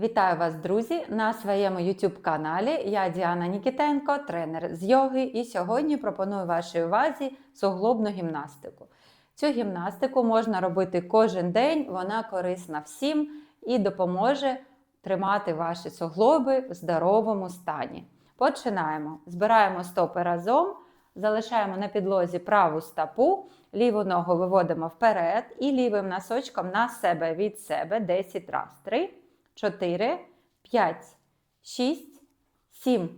Вітаю вас, друзі, на своєму YouTube каналі. Я Діана Нікітенко, тренер з йоги, і сьогодні пропоную вашій увазі суглобну гімнастику. Цю гімнастику можна робити кожен день, вона корисна всім і допоможе тримати ваші суглоби в здоровому стані. Починаємо. Збираємо стопи разом, залишаємо на підлозі праву стопу, ліву ногу виводимо вперед і лівим носочком на себе від себе 10 разів. 3, 4, 5, 6, 7,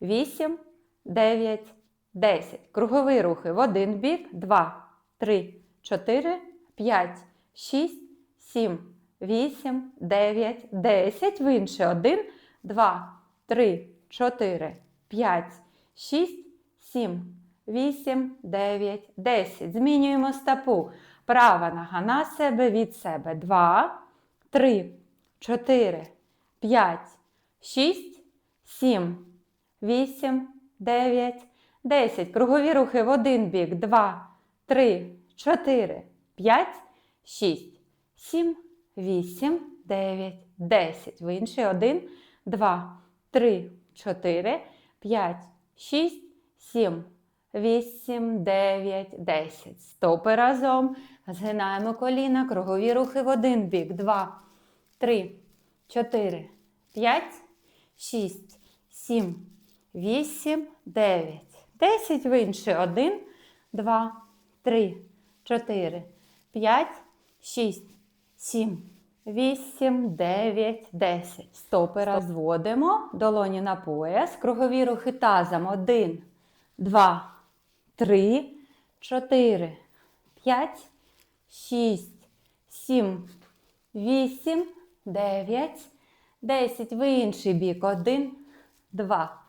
8, 9, 10. Кругові рухи в один бік. 2, 3, 4, 5, 6, 7, 8, 9, 10. В інший. 1, 2, 3, 4, 5, 6, 7, 8, 9, 10. Змінюємо стопу. Права нога на себе від себе. 2, 3, 4, 5, 6, 7, 8, 9, 10. Кругові рухи в один бік. 2, 3, 4, 5, 6, 7, 8, 9, 10. В інший. 1, 2, 3, 4, 5, 6, 7, 8, 9, 10. Стопи разом. Згинаємо коліна. Кругові рухи в один бік. 2, 3, 4, 5, 6, 7, 8, 9, 10 в інший. 1, 2, 3, 4, 5, 6, 7, 8, 9, 10. Стопи розводимо. Долоні на пояс. Кругові рухи тазом. 1, 2, 3, 4, 5, 6, 7, 8, 9, 10. В інший бік. 1, 2,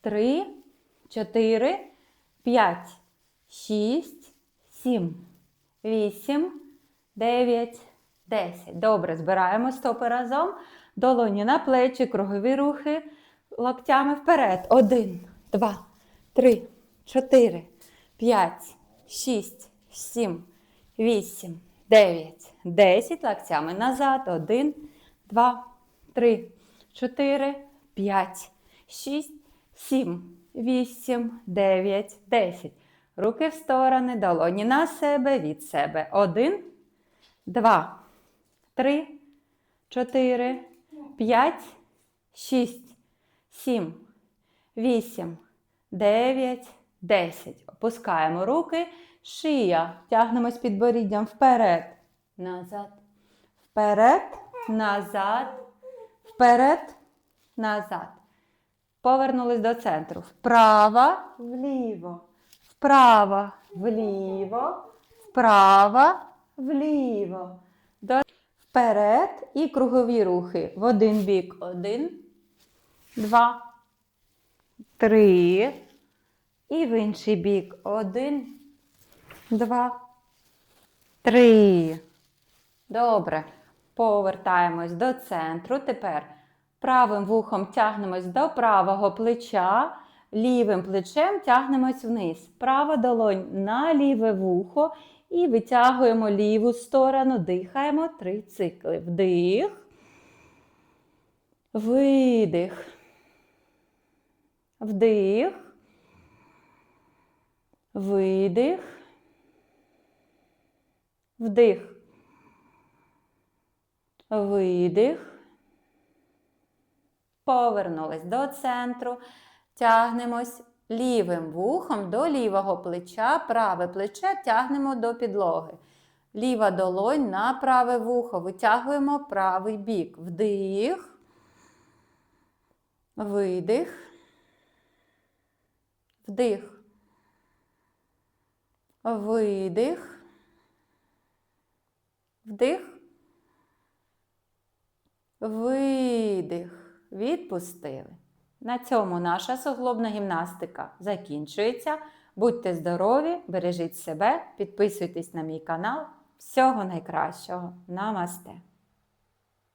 3, 4, 5, 6, 7, 8, 9, 10. Добре, збираємо стопи разом. Долоні на плечі, кругові рухи. Локтями вперед. 1, 2, 3, 4, 5, 6, 7, 8, 9, 10. Локтями назад. 1, 2, 3, 4, 5, 6, 7, 8, 9, 10. Руки в сторони, долоні на себе, від себе. 1, 2, 3, 4, 5, 6, 7, 8, 9, 10. Опускаємо руки, шия. Тягнемось підборіддям вперед, назад, вперед, назад, вперед, назад. Повернулись до центру. Вправо, вліво, вправо, вліво, вправо, вліво. До... Вперед і кругові рухи. В один бік. Один, два, три. І в інший бік. Один, два, три. Добре. Повертаємось до центру. Тепер правим вухом тягнемось до правого плеча, лівим плечем тягнемось вниз. Права долонь на ліве вухо і витягуємо ліву сторону, дихаємо три цикли. Вдих, видих, вдих, видих, вдих. Видих. Повернулись до центру. Тягнемось лівим вухом до лівого плеча, праве плече тягнемо до підлоги. Ліва долонь на праве вухо. Витягуємо правий бік. Вдих. Видих. Вдих. Видих. Вдих. Видих. Відпустили. На цьому наша суглобна гімнастика закінчується. Будьте здорові, бережіть себе, підписуйтесь на мій канал. Всього найкращого. Намасте!